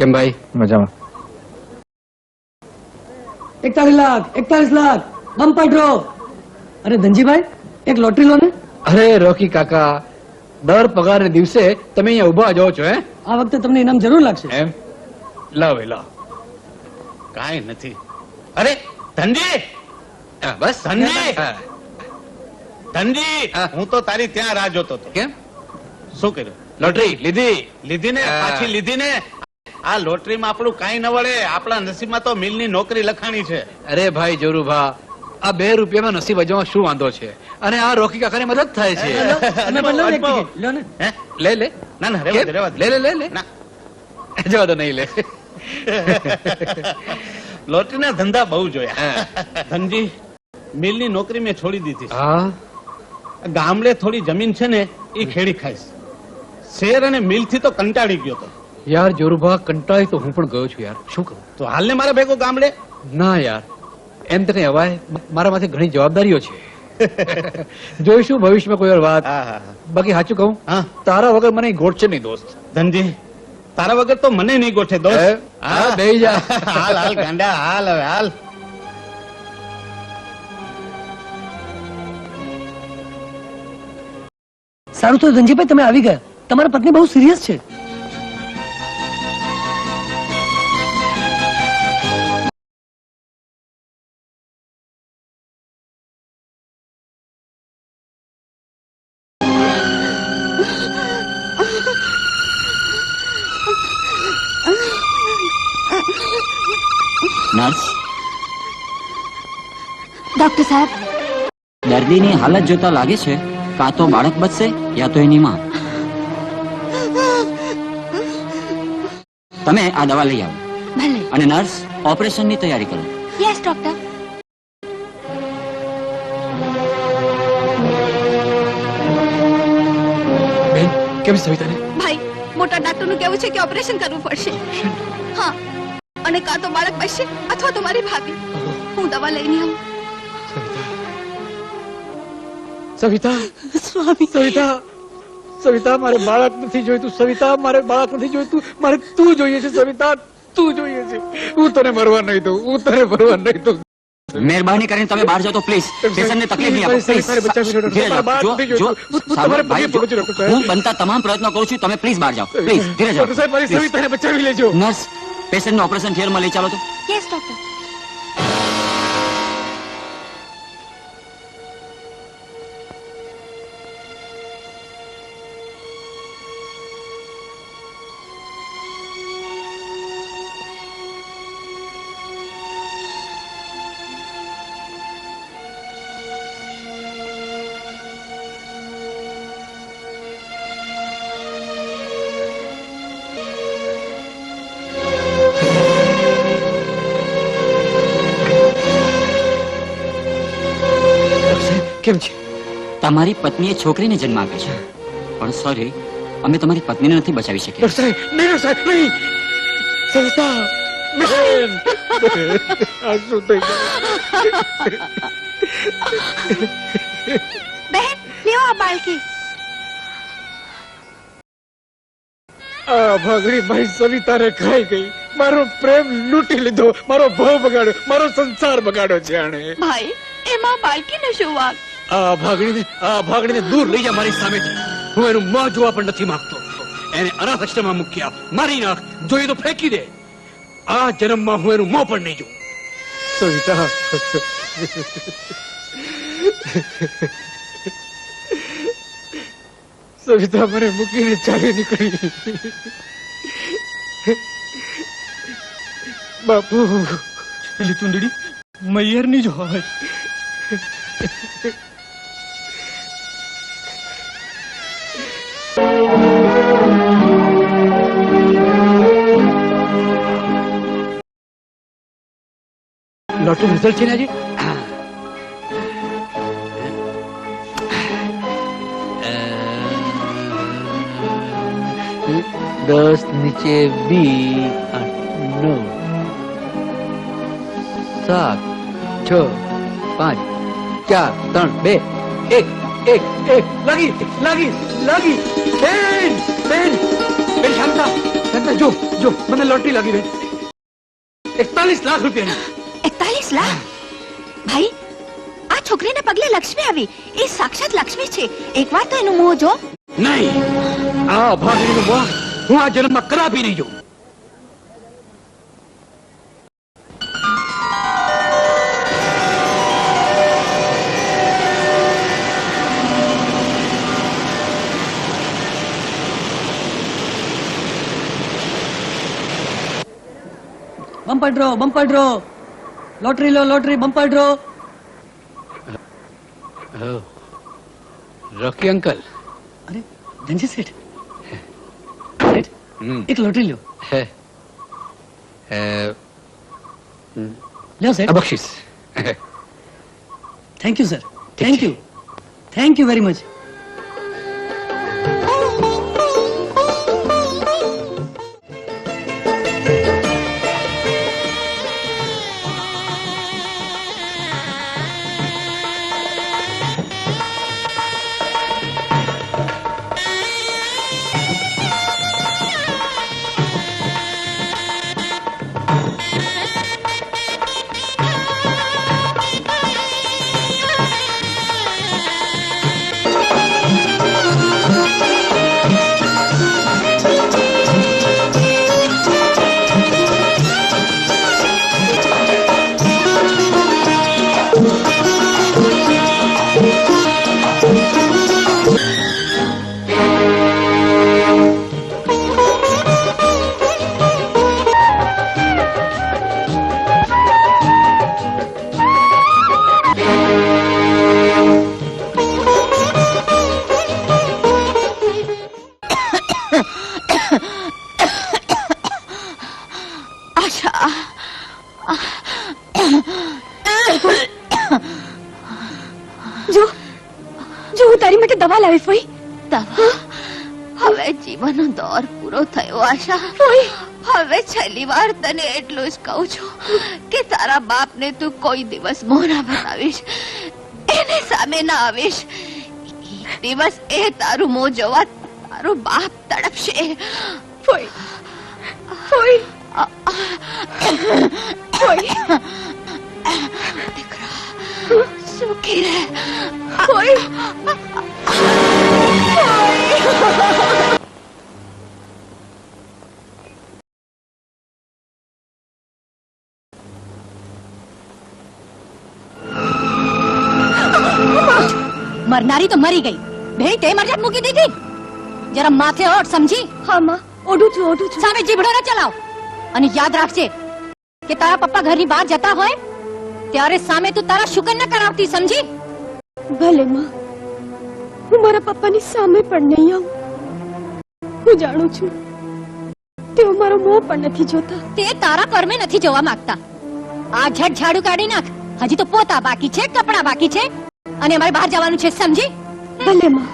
કેમ ભાઈ? મજામાં. એકતાલીસ લાખ એકતાલીસ લાખ બમ્પર ડ્રો અરે ધનજીભાઈ એક લોટરી લો ને. અરે રોકી કાકા દર પગાર દિવસે તમે અહીંયા ઊભા જાઓ છો હે? આ વખતે તમને ઇનામ જરૂર લાગશે. એમ? લાવ એ લાવ. કાંઈ નથી. અરે ધનજી! હા, બસ ધનજી! ધનજી! હા. હું તો તારી ત્યાં રાહ જોતો હતો. કેમ? શું કર્યું? લોટરી લીધી. લીધી ને હા. પાછી લીધી ને આ લોટરીમાં આપણું કાંઈ ન વળે. આપણા નસીબમાં તો મિલની નોકરી લખાણી છે. અરે ભાઈ જોરુભા આ બે રૂપિયામાં નસીબ અજવામાં શું વાંધો છે? અને આ રોકી કાકાની મદદ થાય છે. લો. લો ને. હે? લે લે. ના લે લે લે લે. જવા દો નહીં લે. લોટરીના ધંધા બહુ જોયા. હા. ધનજી મિલની નોકરી મેં છોડી દીધી હા? ગામડે થોડી જમીન છે ને એ ખેડી ખાઈશ. શેર અને મિલથી તો કંટાળી ગયો તો. યાર જોરુભા કંટાળી તો હું પણ ગયો છું યાર. શું કરું તો હાલને મારા ભેગો ગામડે? ના યાર એમ તને અવાય. મારા માથે ઘણી જવાબદારીઓ છે. જોઈશું ભવિષ્યમાં કોઈ વાર વાત. હા હા હા. બાકી સાચું કહું તારા વગર મને ગોઠશે નહીં દોસ્ત. ધનજી તારા વગર તો મને નહીં ગોઠે દોસ્ત. હા, દઈ જા. હાલ હાલ ગાંડા હાલ હવે હાલ. સારું તો ધનજીભાઈ તમે આવી ગયા. તમારા પત્ની બહુ સિરિયસ છે. નર્સ ડોક્ટર સાહેબ. દર્દીની હાલત જોતા લાગે છે કાં તો બાળક બચશે યા તો એની માં. તમે આ દવા લઈ આવો. ભલે. અને નર્સ ઓપરેશનની તૈયારી કરો. યસ ડોક્ટર બેન કેમ સવિતાને? ભાઈ મોટા ડોક્ટરનું કહેવું છે કે ઓપરેશન કરવું પડશે. હા. અને કાં તો બાળક બચશે અથવા તો મારી ભાભી. હું દવા લઈને આવું. સવિતા. સવિતા. સવિતા. મારે બાળક નથી જોઈતું. સવિતા મારે બાળક નથી જોઈતું. મારે તું જોઈએ છે સવિતા. તું જોઈએ છે. હું તને મરવા નહીં દઉં. હું તને મરવા નહીં દઉં. મહેરબાની કરીને તમે બહાર જાઓ તો પ્લીઝ. પેશન્ટને તકલીફ નહીં આપો. પ્લીઝ. જો. હું બનતા તમામ પ્રયત્નો કરું છું. તમે પ્લીઝ બહાર જાઓ. પ્લીઝ ધીરે જાઓ. સાહેબ મારી સવિતાને બચાવી લેજો. નર્સ પેશન્ટને ઓપરેશન થિયેટરમાં લઈ ચાલો તો. યસ ડોક્ટર કેમ છે? તમારી પત્નીએ છોકરીને જન્મ આપ્યો છે. પણ સોરી અમે તમારી પત્નીને નથી બચાવી શકીએ. સાહેબ નહીં સાહેબ નહીં! સવિતા બેન બેન, આ શું થઈ ગયું? બહેન લેવો આ બાળકી. આ ભાગડી મારી સવિતાને ખાઈ ગઈ. મારો પ્રેમ લૂંટી લીધો. મારો ભાવ બગાડ્યો. મારો સંસાર બગાડ્યો છે આણે. ભાઈ એમાં બાળકીનો શું વાંક? આ ભાગણીને આ ભાગણીને દૂર લઈ જા મારી સામેથી હું એનું મોં જોવા પણ નથી માંગતો. એને અનાથ આશ્રમમાં મૂક્યા મારી નાખ. જોઈએ તો ફેંકી દે. આ જન્મમાં હું એનું મોં પણ નહીં જોઉં. સવિતા. સવિતા મને મૂકીને ચાલી નીકળી. બાપુ. પેલી ચુંદડી મૈયરની જ હોય. લોટો રિઝલ્ટ છે ને આજે દસ નીચે બી આઠ નવ સાત છ પાંચ ચાર ત્રણ બે એક એક એક લાગી લાગી લાગી બેન બેન બેન શાંતા એટલે જો જો મને લોટરી લાગી ગઈ એકતાલીસ લાખ રૂપિયાની એકતાલીસ લાખ ભાઈ આ છોકરીને પગલે લક્ષ્મી આવી. એ સાક્ષાત લક્ષ્મી છે. એકવાર તો એનું મોં જો. નહીં. આ અભાગીનું મોં હું આ જન્મમાં કદાપી નહીં જોઉં. Bumper draw. Bumper draw lottery લો lottery bumper draw Rocky uncle અરે ધનજી શેઠ શેઠ, એક લોટરી લ્યો લ્યો શેઠ બક્ષિસ thank you sir thank you જો જો હું તારી માટે દવા લાવી ફોઈ દવા? હવે જીવનનો દોર પૂરો થયો આશા. ફોઈ હવે છેલ્લી વાર તને એટલું જ કહું છું કે તારા બાપને તું કોઈ દિવસ મોઢા બતાવીશ એને સામે ના આવીશ. દિવસ એ તારું મોં જોવા તારો બાપ તડપશે. ફોઈ ફોઈ ફોઈ દીકરા સુખી રહે ફોઈ મરનારી તો મરી ગઈ. ભેળ તે મરજાત મૂકી દીધી. જરા માથે ઓટ સમજી. હા માં. ઓઢું છું ઓઢું છું. સામે જીભડો ન ચલાવ. અને યાદ રાખજે કે તારા પપ્પા ઘરની બહાર જતા હોય ત્યારે સામે તું તારા શુકન ન કરાવતી સમજી? ભલે માં. હું મારા પપ્પાની સામે પણ નહીં આવું. હું જાણું છું તેઓ મારો મોં પણ નથી જોતા. તે તારા કર્મે નથી જોવા માંગતા. આ ઝટ ઝાડુ કાઢી નાખ. હજી તો પોતા બાકી છે કપડા બાકી છે અને અમારે બહાર જવાનું છે સમજી? ભલે માં.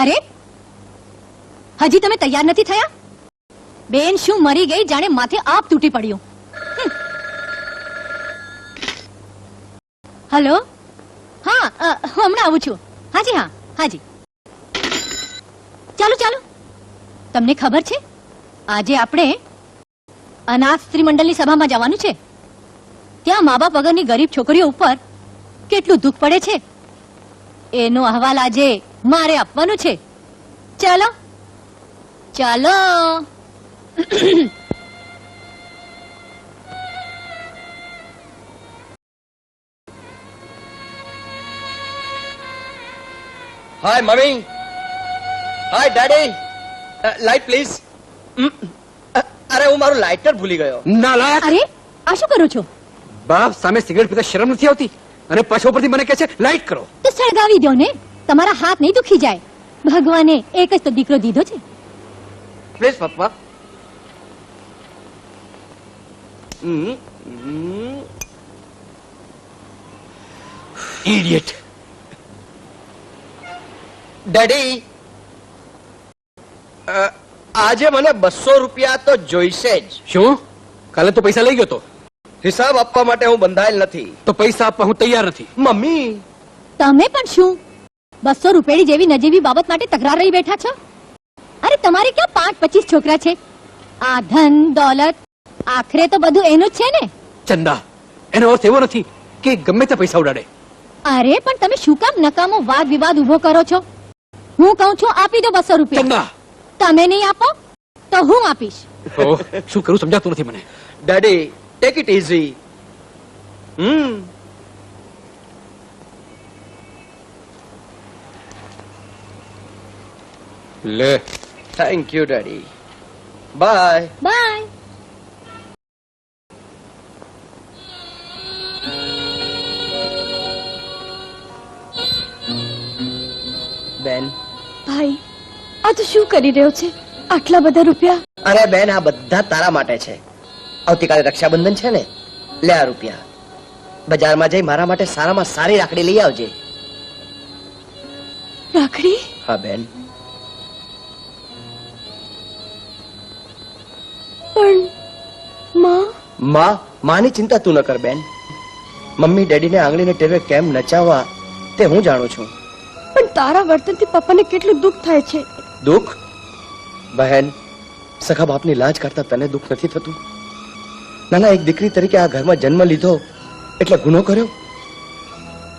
અરે? હજી તમે તૈયાર નથી થયા? બેન શું મરી ગઈ જાણે માથે આપ તૂટી પડ્યું. હલો? હા હું હમણાં આવું છું. હાજી, હા, હાજી. ચાલો ચાલો. તમને ખબર છે, આજે આપણે અનાથ સ્ત્રી મંડળની સભામાં જવાનું છે. ત્યાં મા બાપ વગરની ગરીબ છોકરીઓ ઉપર કેટલું દુઃખ પડે છે? એનો અહેવાલ આજે મારે આપવાનું છે. ચાલો. ચાલો. Hi mummy hi daddy light please અરે હું મારું લાઇટર ભૂલી ગયો. ના લાયક. અરે આ શું કરો છો? બાપ સામે સિગરેટ પીતા શરમ નથી આવતી? અને પાછો પરથી મને કહે છે લાઈટ કરો. તો સળગાવી દો ને. તમારા હાથ નહીં દુખી જાય. ભગવાને એક જ તો દીકરો દીધો છે. પ્લીઝ પપ્પા. ઇડિયટ ડેડી આજે મને બસો રૂપિયા તો જોઈશે જ. શું? કાલે તો પૈસા લઈ ગયો તો? હિસાબ આપવા માટે હું બંધાયેલ નથી. તો પૈસા આપવા હું તૈયાર નથી. મમ્મી. તમે પણ શું? બસો રૂપિયાની જેવી નજીવી બાબત માટે તકરાર રહી બેઠા છો? અરે તમારે ક્યાં પાંચ પચીસ છોકરા છે? આ ધન દોલત આખરે તો બધું એનું જ છે ને? ચંદા એનો અર્થ એવો નથી કે ગમે તે પૈસા ઉડાડે. અરે પણ તમે શું કામ નકામો વાદ વિવાદ ઊભો કરો છો? હું કહું છું આપી દો બસો રૂપિયા. ચંદા! તમે નહીં આપો તો હું આપીશ. શું કરું સમજાતું નથી મને. Daddy take it easy hmm. લે. Thank you daddy bye bye બેન ભાઈ આ તો શું કરી રહ્યો છે? આટલા બધા રૂપિયા? અરે બેન આ બધા તારા માટે છે. આવતીકાલે રક્ષાબંધન છે ને? લે આ રૂપિયા. બજારમાં જઈ મારા માટે સારામાં સારી રાખડી લઈ આવજે. રાખડી? હા બેન. પણ માં? માં માની ચિંતા તું ન કર બેન. મમ્મી ડેડીને આંગળીને ટેવે કેમ નચાવવા તે હું જાણું છું. પણ તારા વર્તનથી પપ્પાને કેટલું દુઃખ થાય છે? દુઃખ? બહેન સખા બાપની લાજ કરતા તને દુઃખ નથી થતું? નાના એક દીકરી તરીકે આ ઘરમાં જન્મ લીધો એટલે ગુનો કર્યો?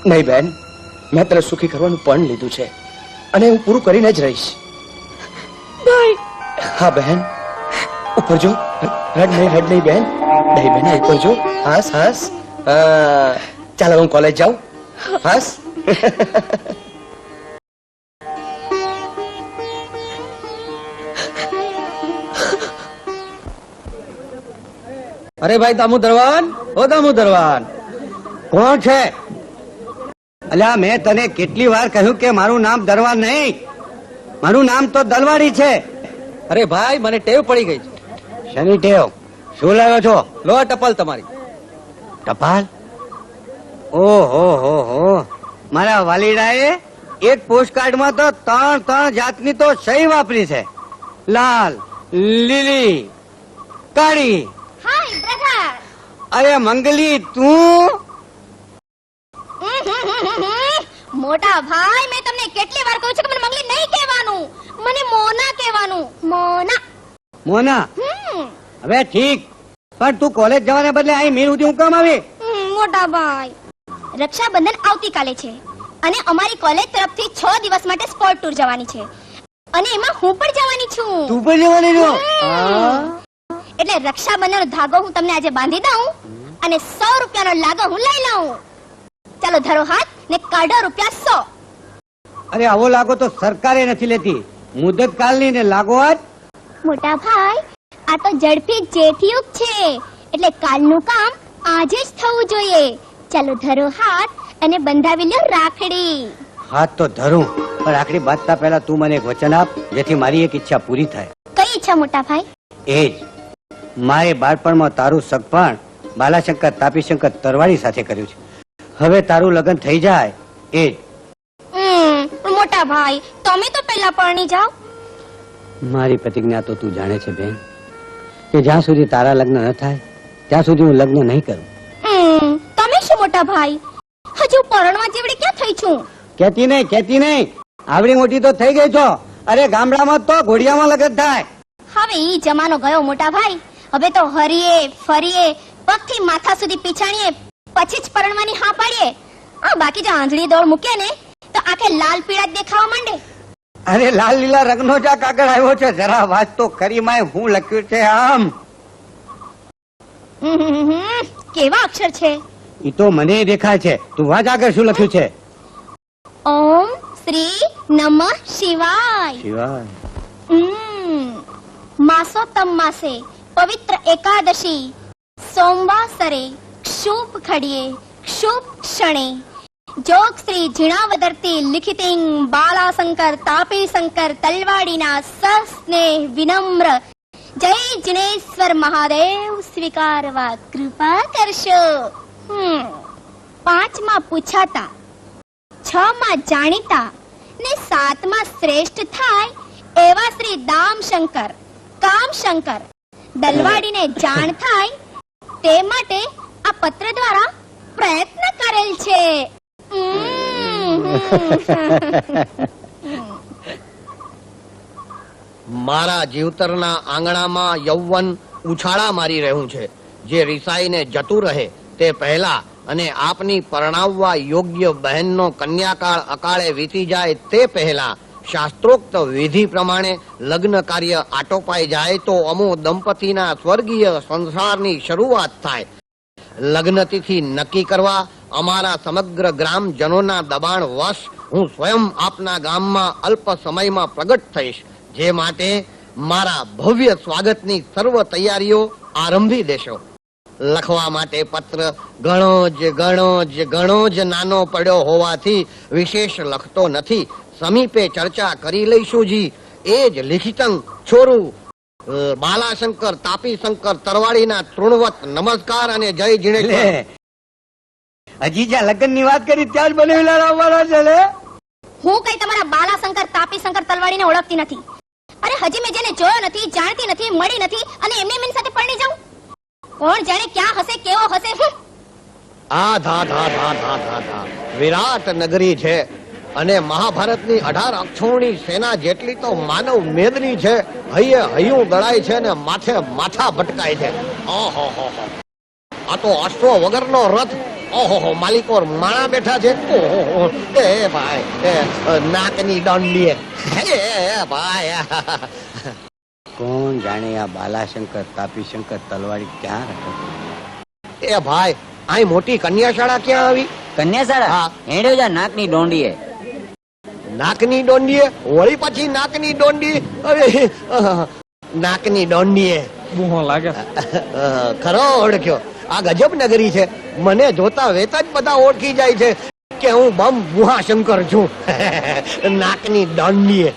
નહીં બેન. મેં તને સુખી કરવાનું પણ લીધું છે. અને હું પૂરું કરીને જ રહીશ. હા બહેન. ઉપર જો રડ નહીં રડ નહીં બેન. નહીં બેન ઉપર જો હાસ હાસ. ચાલો હું કોલેજ જાઉં. હાસ. અરે ભાઈ દામુ દરવાન ઓ દામુ દરવાન કોણ છે? અલ્યા, મેં તને કેટલી વાર કહ્યું કે મારું નામ દરવાન નહીં. મારું નામ તો દલવાડી છે. અરે ભાઈ, મને ટેવ પડી ગઈ છે. શની ટેવ. શું લાવ્યો છો? લો ટપાલ તમારી. ટપાલ? ઓહો હો હો. મારા વાલીડાએ એક પોસ્ટકાર્ડમાં તો ત્રણ ત્રણ જાતની તો સહી વાપરી છે. લાલ લીલી કાળી. અરે મંગલી તું? મોટા ભાઈ મેં તમને કેટલી વાર કહ્યું છે કે મને મંગલી નહીં કહેવાનું. મને મોના કહેવાનું. મોના. મોના. હવે ઠીક. પણ તું કોલેજ જવાને બદલે અહીં મીર સુધી હું કામ આવી? મોટા ભાઈ. રક્ષાબંધન આવતીકાલે છે. અને અમારી કોલેજ તરફથી છ દિવસ માટે સ્પોર્ટ ટૂર જવાની છે. અને એમાં હું પણ જવાની છું. તું પણ જવાની છો એટલે રક્ષાબંધનનો ધાગો હું તમને આજે બાંધી દઉં અને સો રૂપિયાનો લાગો હું લઈ લઉં. ચાલો ધરો હાથ ને કાઢો રૂપિયા સો. અરે આવો લાગો તો સરકારે નથી લેતી. મુદત કાલની ને લાગો આજ. મોટા ભાઈ આ તો ઝડપી જેઠિયુગ છે. એટલે કાલનું કામ આજે જ થવું જોઈએ. ચાલો ધરો હાથ અને બંધાવી લ્યો રાખડી. હાથ તો ધરું પણ રાખડી બાંધતા પહેલા તું મને એક વચન આપ જેથી મારી એક ઈચ્છા પૂરી થાય. કઈ ઈચ્છા મોટા ભાઈ? એ જ મારે બાળપણમાં તારું સગપણ બાલાશંકર તાપીશંકર તરવાડી સાથે કર્યું છે. હવે તારું લગ્ન થઈ જાય એ જ. મોટા ભાઈ તમે તો પહેલા પરણી જાઓ. મારી પ્રતિજ્ઞા તો તું જાણે છે બેન કે જ્યાં સુધી તારા લગ્ન ન થાય ત્યાં સુધી હું લગ્ન નહીં કરું. તમે શું મોટા ભાઈ? હજુ પરણવા જેવડી ક્યાં થઈ છું? કેતી નહીં કેતી નહીં. આવડી મોટી તો થઈ ગઈ છો. અરે ગામડામાં તો ઘોડિયામાં લગ્ન થાય. હવે ઈ જમાનો ગયો મોટા ભાઈ. હવે તો હરીએ ફરીએ પગથી માથા સુધી પીછાણીએ પછી જ પરણવાની હા પાડીએ. આ બાકી જો આંધળી દોડ મૂકે ને તો આખે લાલ પીળા દેખાવા માંડે. અરે લાલ લીલા રંગનો જ આ કાગળ આવ્યો છે. જરા વાત તો કરી માય હું લખ્યું છે આમ. હમ. કેવા અક્ષર છે? એ તો મને દેખાય છે. તું વાંચ આગળ શું લખ્યું છે. ઓમ શ્રી નમઃ શિવાય. શિવાય. હમ. માસોત્તમ માસે પવિત્ર એકાદશી. સોમવાસરે શુભ ખડીએ શુભ ક્ષણે. જોગ શ્રી જીણાવદરતી લિખિતિંગ બાલાશંકર તાપી શંકર તલવાડીના સસ્નેહ વિનમ્ર જય જિનેશ્વર મહાદેવ સ્વીકારવા કૃપા કરશો પાંચમાં પૂછાતા છ માં જાણીતા ને સાતમાં શ્રેષ્ઠ થાય એવા શ્રી દામશંકર કામશંકર દલવાડીને જાણ થાય તે માટે આ પત્ર દ્વારા પ્રયત્ન કરેલ છે. મારા જીવતરના આંગણામાં યૌવન ઉછાળા મારી રહ્યું છે. જે રિસાઈને જતું રહે તે પહેલા અને આપની પરણાવવા યોગ્ય બહેનનો કન્યાકાળ અકાળે વીતી જાય તે પહેલા શાસ્ત્રોક્ત વિધિ પ્રમાણે લગ્ન કાર્ય આટોપાઈ જાય તો અમો દંપતીના સ્વર્ગીય સંસારની શરૂઆત થાય. લગ્ન તિથિ નક્કી કરવા અમારા સમગ્ર ગ્રામજનોના દબાણ વશ હું સ્વયં આપના ગામમાં અલ્પ સમયમાં પ્રગટ થઈશ, જે માટે મારા ભવ્ય સ્વાગતની સર્વ તૈયારીઓ આરંભી દેશો. લખવા માટે પત્ર ઘણો જ ઘણો જ ઘણો જ નાનો પડ્યો હોવાથી વિશેષ લખતો નથી. સમીપે ચર્ચા કરી લઈશું જી. એ જ લિખિતંગ છોરું બાલાશંકર તાપીશંકર તરવાડીના તૃણવત નમસ્કાર અને જય જીણેશ્વર હજી જ્યાં લગ્નની વાત કરી ત્યાં જ લાવવાના છે લે. હું કઈ તમારા બાલાશંકર તાપીશંકર તલવાડીને ઓળખતી નથી. અરે હજી મેં જેને જોયો નથી જાણતી નથી મળી નથી અને એમની એમની સાથે પરણી જાઉં? કોણ જાણે ક્યાં હશે કેવો હશે. આ ધા ધા ધા ધા ધા ધા. વિરાટ નગરી છે. અને મહાભારતની અઢાર અક્ષોણી સેના જેટલી તો માનવ મેદની છે હૈયે હૈયું દળાય છે ને માથે માથા ભટકાય છે. ઓહો હો હો. આ તો અશ્વો વગરનો રથ. ઓહો માલિકો માણા બેઠા છે. ઓહો એ ભાઈ એ નાકની દંડીએ એ ભાઈ. કોણ જાણે આ બાલાશંકર તાપીશંકર તલવાડી ક્યાં રહે એ ભાઈ આ મોટી કન્યાશાળા ક્યાં આવી? કન્યાશાળા. હેડ્યો જા નાકની ડોંડીએ નાકની દોંડીએ વળી પછી નાકની દોંડી. અરે નાકની ડોંડીએ બુહો લાગે. ખરો ઓળખ્યો. આ ગજબ નગરી છે. મને જોતા વેતા જ બધા ઓળખી જાય છે કે હું બમ ગુહાશંકર છું. નાકની દંડીએ.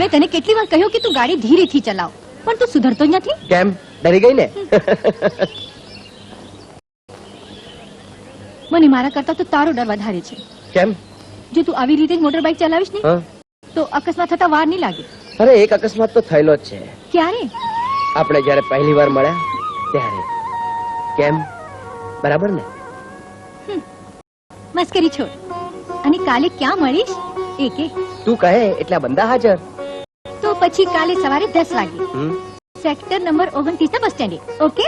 મેં તને કેટલી વાર કહ્યું કે તું ગાડી ધીરેથી ચલાવ પણ તું સુધરતો જ નથી? કેમ? ડરી ગઈ ને? મને મારા કરતા તો તારો ડર વધારે છે. કેમ? જો તું આવી રીતે જ મોટર બાઇક ચલાવીશ ને તો અકસ્માત થતા વાર નહીં લાગે. અરે એક અકસ્માત તો થયેલો જ છે. ક્યારે? આપણે જયારે પહેલી વાર મળ્યા ત્યારે. કેમ? બરાબર ને? મસ્કરી છોડ. અને કાલે ક્યાં મળીશ? એ કે તું કહે એટલા બંદા હાજર? તો પછી કાલે સવારે દસ વાગે. સેક્ટર નંબર ઓગણત્રીસ ના બસ સ્ટેન્ડે. ઓકે?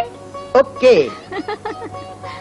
ઓકે.